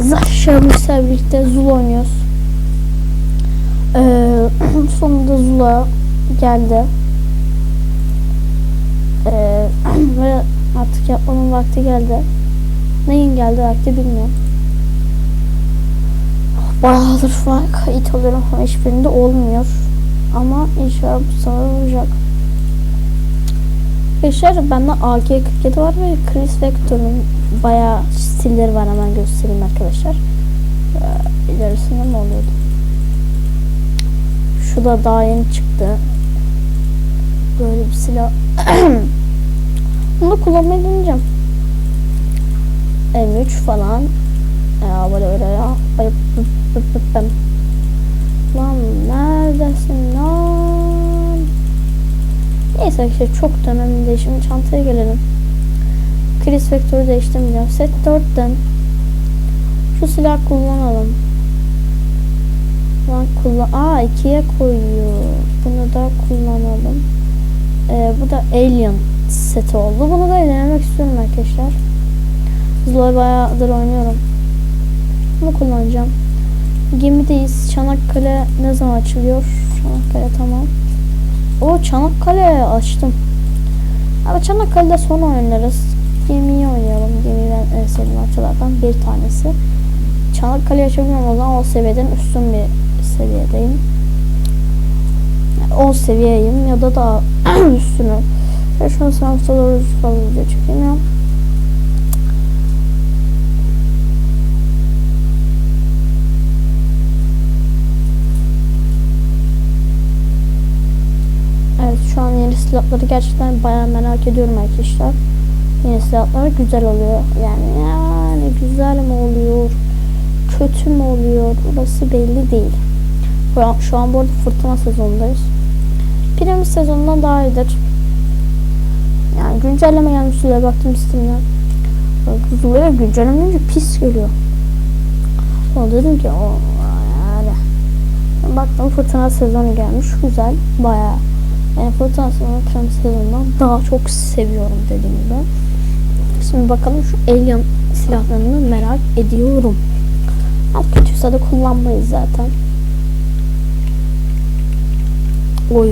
Zahşabımızla birlikte Zul oynuyoruz. Ee, sonunda Zul'a geldi. Ee, ve artık yapmanın vakti geldi. Neyin geldi vakti bilmiyorum. Bayağıdır falan kayıt alıyorum ama hiçbirinde olmuyor. Ama inşallah bu sefer olacak. Arkadaşlar bende AK-47 var ve Chris Vector'un bayağı stilleri var hemen göstereyim arkadaşlar. Ee, ilerisinde mi oluyordu? Şu da daha yeni çıktı. Böyle bir silah. Bunu kullanmayı deneyeceğim. M3 falan. Ya böyle böyle ya. Böyle. Lan neredesin lan? Neyse arkadaşlar çok da önemli değil. Şimdi çantaya gelelim. Chris Vector'u değiştirmeyeceğim. Set 4'ten şu silah kullanalım. Lan kullan... Aa ikiye koyuyor. Bunu da kullanalım. Ee, bu da Alien seti oldu. Bunu da denemek istiyorum arkadaşlar. Zula'yı bayağıdır oynuyorum. Bunu kullanacağım. Gemideyiz. Çanakkale ne zaman açılıyor? Çanakkale tamam. O Çanakkale açtım. Ama Çanakkale'de son oynarız. Gemiyi oynayalım. Gemi ben en sevdiğim haritalardan bir tanesi. Çanakkale açabiliyorum o zaman o seviyeden üstün bir seviyedeyim. 10 seviyeyim ya da daha üstünü. Ve şu an sınavda doğru fazla video. Evet şu an yeni silahları gerçekten bayağı merak ediyorum arkadaşlar. Yeni silahlar güzel oluyor. Yani yani güzel mi oluyor? Kötü mü oluyor? Burası belli değil. Şu an, bu arada fırtına sezonundayız. Piramit sezonundan daha iyidir. Yani güncelleme gelmiş baktım Steam'den. Zula'ya güncelleme gelince pis geliyor. O dedim ki o yani. Baktım fırtına sezonu gelmiş. Güzel. Bayağı. Yani fırtına sezonu piramit sezonundan daha çok seviyorum dediğim gibi. Şimdi bakalım şu alien silahlarını merak ediyorum. Ha, kötüyse de kullanmayız zaten. Oy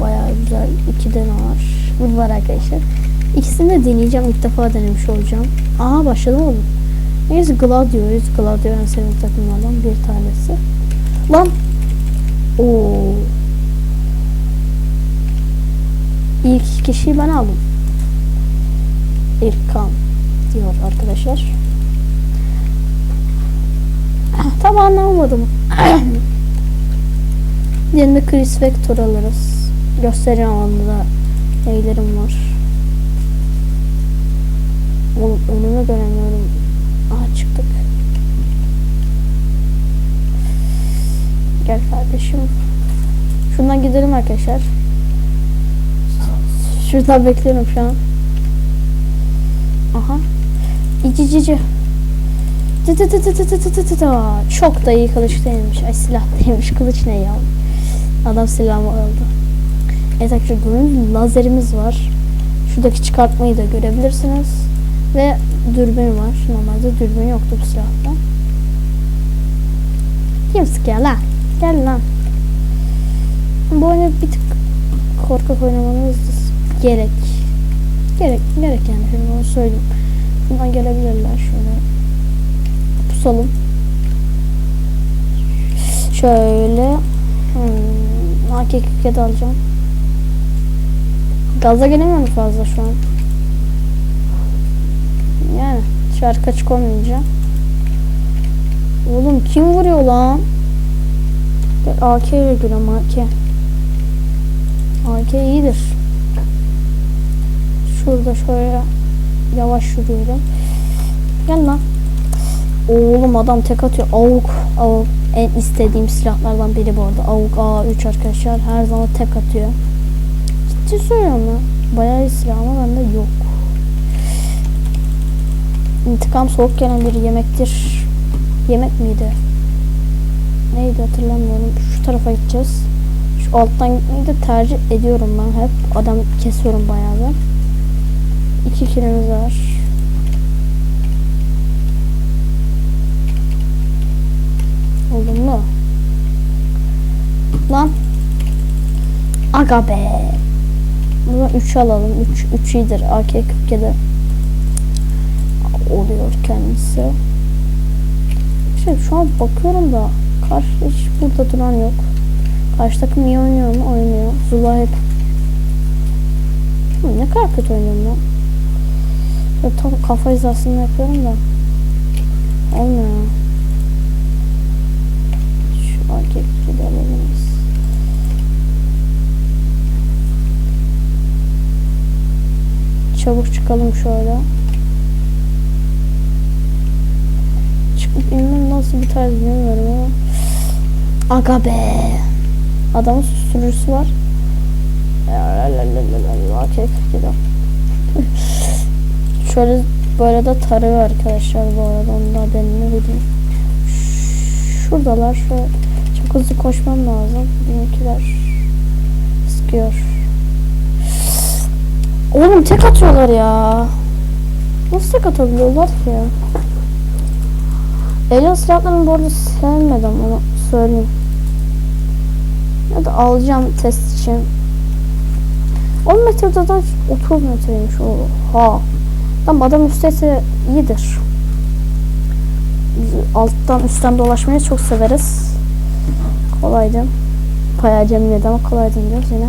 bayağı güzel iki tane var. Arkadaşlar. İkisini de deneyeceğim. ilk defa denemiş olacağım. Aha başladım oğlum. Neyse Gladiolus. Gladio en sevdiğim takımlardan bir tanesi. Lan. Oo. İlk kişiyi ben aldım. İrkan diyor arkadaşlar. Tam anlamadım. Yerine Chris Vector alırız. Gösteri alanında neylerim var. Oğlum önüme göremiyorum. Aha çıktık. Gel kardeşim. Şundan gidelim arkadaşlar. Şuradan bekliyorum şu an. Aha. İci cici. Tı tı tı tı tı tı tı tı tı. Çok da iyi kılıç değilmiş. Ay silah değilmiş. Kılıç ne ya? Adam silahımı aldı. Evet arkadaşlar gördüğünüz lazerimiz var. Şuradaki çıkartmayı da görebilirsiniz. Ve dürbün var. Normalde dürbün yoktu bu silahta. Kim sıkıyor lan? Gel lan. Bu oyunu bir tık korkak oynamanız gerek. Gerek, gerek yani. Şimdi onu söyleyeyim. Bundan gelebilirler şöyle. Pusalım. Şöyle. Hmm, AK-47 alacağım. Gaza gelemiyorum fazla şu an. Yani şarkı açık olmayınca. Oğlum kim vuruyor lan? AK ile gülüyorum AK. AK iyidir. Şurada şöyle yavaş yürüyorum. Gel lan. Oğlum adam tek atıyor. Avuk. Avuk. En istediğim silahlardan biri bu arada. Avuk A3 arkadaşlar. Her zaman tek atıyor. Ciddi söylüyorum ya. Bayağı silah ama bende yok. İntikam soğuk gelen bir yemektir. Yemek miydi? Neydi hatırlamıyorum. Şu tarafa gideceğiz. Şu alttan gitmeyi de tercih ediyorum ben hep. Adam kesiyorum bayağı da. İki kilimiz var. Olumlu. Lan. Aga be. Buradan 3 alalım. 3 üç, iyidir. AK-47 oluyor kendisi. Şey, şu an bakıyorum da karşı hiç burada duran yok. Karşı takım iyi oynuyor mu? Oynuyor. Zulayip. Ne kadar kötü oynuyorum ben. Ya tam kafa hizasını yapıyorum da. Olmuyor. Şu AK-47 alalım. Çabuk çıkalım şöyle. Çıkıp inmem nasıl bir tarz bilmiyorum ama. Aga be. Adamın susturucusu var. AK Şöyle böyle de tarıyor arkadaşlar bu arada. Onu da haberini vereyim. Şuradalar. Şöyle çok hızlı koşmam lazım. Benimkiler sıkıyor. Oğlum tek atıyorlar ya. Nasıl tek atabiliyorlar ki ya? Alien silahlarını bu arada sevmedim onu söyleyeyim. Ya da alacağım test için. 10 metreden 30 metreymiş oha. Tamam adam üstteyse iyidir. Biz alttan üstten dolaşmayı çok severiz. Kolaydı. Bayağı cemiydi ama kolaydı diyoruz yine.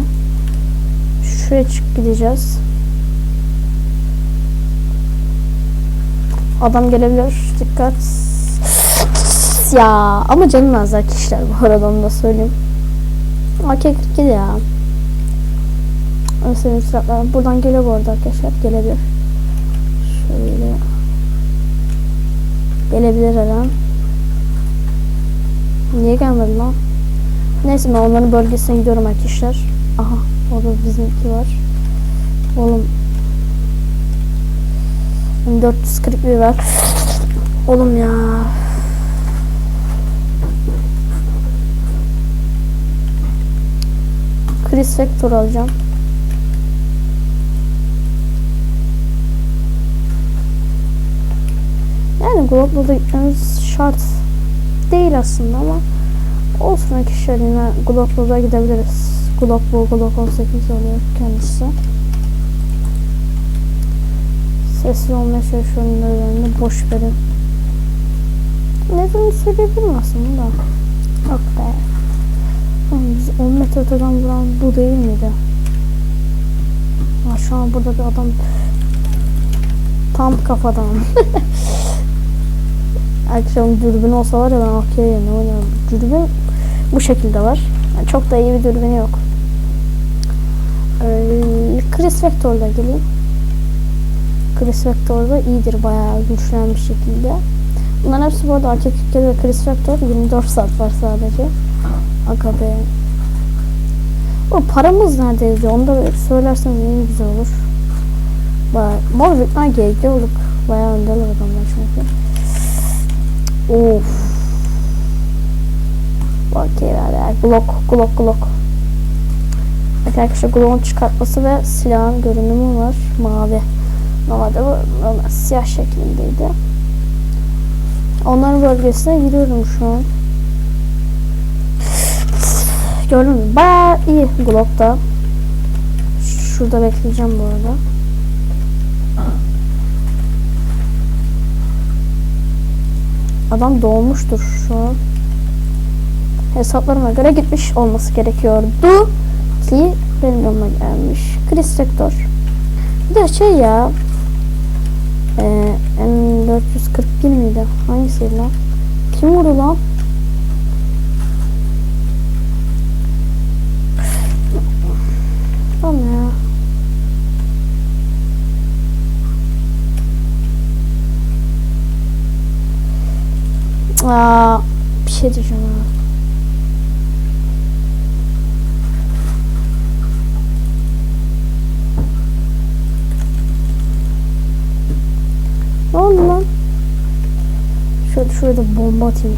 Şuraya çık gideceğiz. Adam gelebilir. Dikkat. Ya ama canım azlar kişiler bu arada onu da söyleyeyim. AK-47 ya. Silahlar buradan geliyor bu arada arkadaşlar. Gelebilir. Gelebilir her. Niye gelmedi lan? Neyse ben onların bölgesine gidiyorum arkadaşlar. Aha orada bizimki var. Oğlum 441 var. Oğlum ya. Chris Vector alacağım. Global'da gitmemiz şart değil aslında ama olsun arkadaşlar yine Global'da gidebiliriz. Global Glock 18 oluyor kendisi. Sessiz olmaya çalışıyorum önünde boş verin. Nedenini söyleyebilirim aslında da. Yok be. Biz 10 metre öteden vuran bu değil miydi? Ha, şu an burada bir adam tam kafadan. Akşam dürbün olsa var ya ben okey yerine oynarım. Dürbün bu şekilde var. Yani çok da iyi bir dürbünü yok. Ee, Chris Vector'da geleyim. Chris Vector'da iyidir bayağı güçlenen bir şekilde. Bunların hepsi bu arada AK-47 ve Chris Vector 24 saat var sadece. Aga be. O paramız nerede yazıyor? Onu da söylerseniz iyi güzel olur. Bayağı. Mor Vietnam GG olduk. Bayağı öndeler adamlar çünkü. Of. Okey ver Glock, Glock, Glock. Arkadaşlar Glock'un çıkartması ve silahın görünümü var. Mavi. Normalde bu normal siyah şeklindeydi. Onların bölgesine giriyorum şu an. Gördün mü? Bayağı iyi Glock'ta. Şurada bekleyeceğim bu arada. Adam doğmuştur şu an. Hesaplarıma göre gitmiş olması gerekiyordu ki benim yanıma gelmiş. Chris Rector. Bir de şey ya ee, M441 miydi? Hangisiydi lan? Kim vurdu lan? Aa, bir şey diyeceğim ha. Ne oldu lan? Şöyle şurada bomba atayım.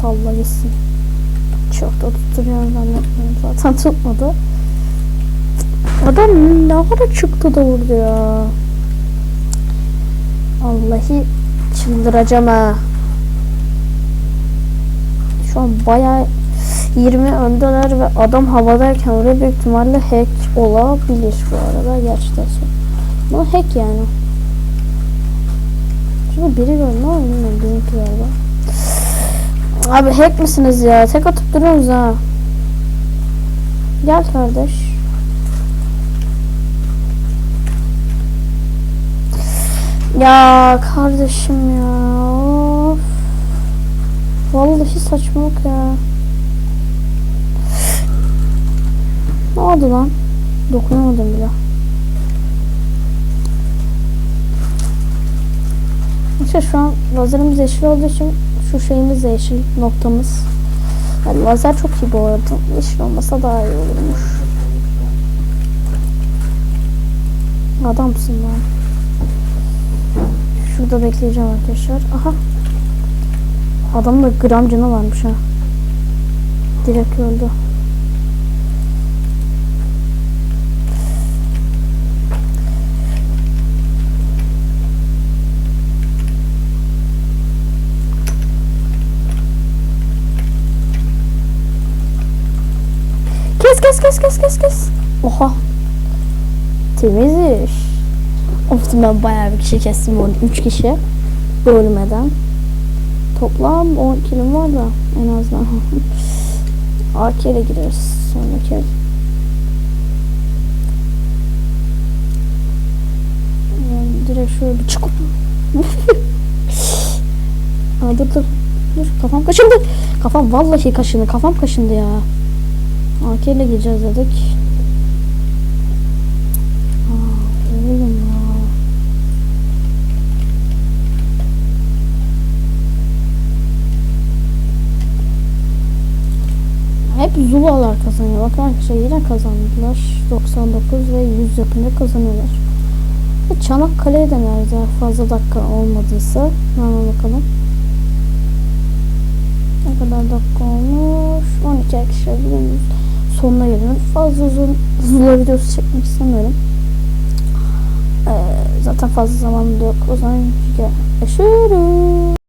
Salla gitsin. Çok da tutturuyorum zannetmiyorum. Zaten tutmadı. Adam ne kadar çıktı da vurdu ya. Vallahi çıldıracağım ha. Şu bayağı 20 öldüler ve adam havadayken oraya büyük ihtimalle hack olabilir bu arada gerçekten. Bu hack yani. Şurada biri var ne oldu bizimki galiba. Abi hack misiniz ya? Tek atıp duruyoruz ha. Gel kardeş. Ya kardeşim ya. Vallahi saçmalık ya. Ne oldu lan? Dokunamadım bile. İşte şu an lazerimiz yeşil olduğu için şu şeyimiz de yeşil noktamız. Yani lazer çok iyi bu arada. Yeşil olmasa daha iyi olurmuş. Adamsın lan. Şurada bekleyeceğim arkadaşlar. Aha. Adamın da gram canı varmış ha. Direkt öldü. Kes kes kes kes kes kes. Oha. Temiz iş. Of ben bayağı bir kişi kestim orada. 3 kişi. Ölmeden. Toplam 10 kilim var da en azından. AK ile gireriz sonraki el. Yani direkt şöyle bir çıkıp. Aa, dur dur. Dur kafam kaşındı. Kafam vallahi kaşındı. Kafam kaşındı ya. AK ile gireceğiz dedik. Zulalar kazanıyor. Bakın arkadaşlar yine kazandılar. 99 ve 100 yapınca kazanıyorlar. Ve Çanakkale'ye de nerede fazla dakika olmadıysa. Hemen bakalım. Ne kadar dakika olmuş? 12 arkadaşlar bugün sonuna geliyorum. Fazla uzun Zula videosu çekmek istemiyorum. Ee, zaten fazla zamanım da yok. O zaman görüşürüz.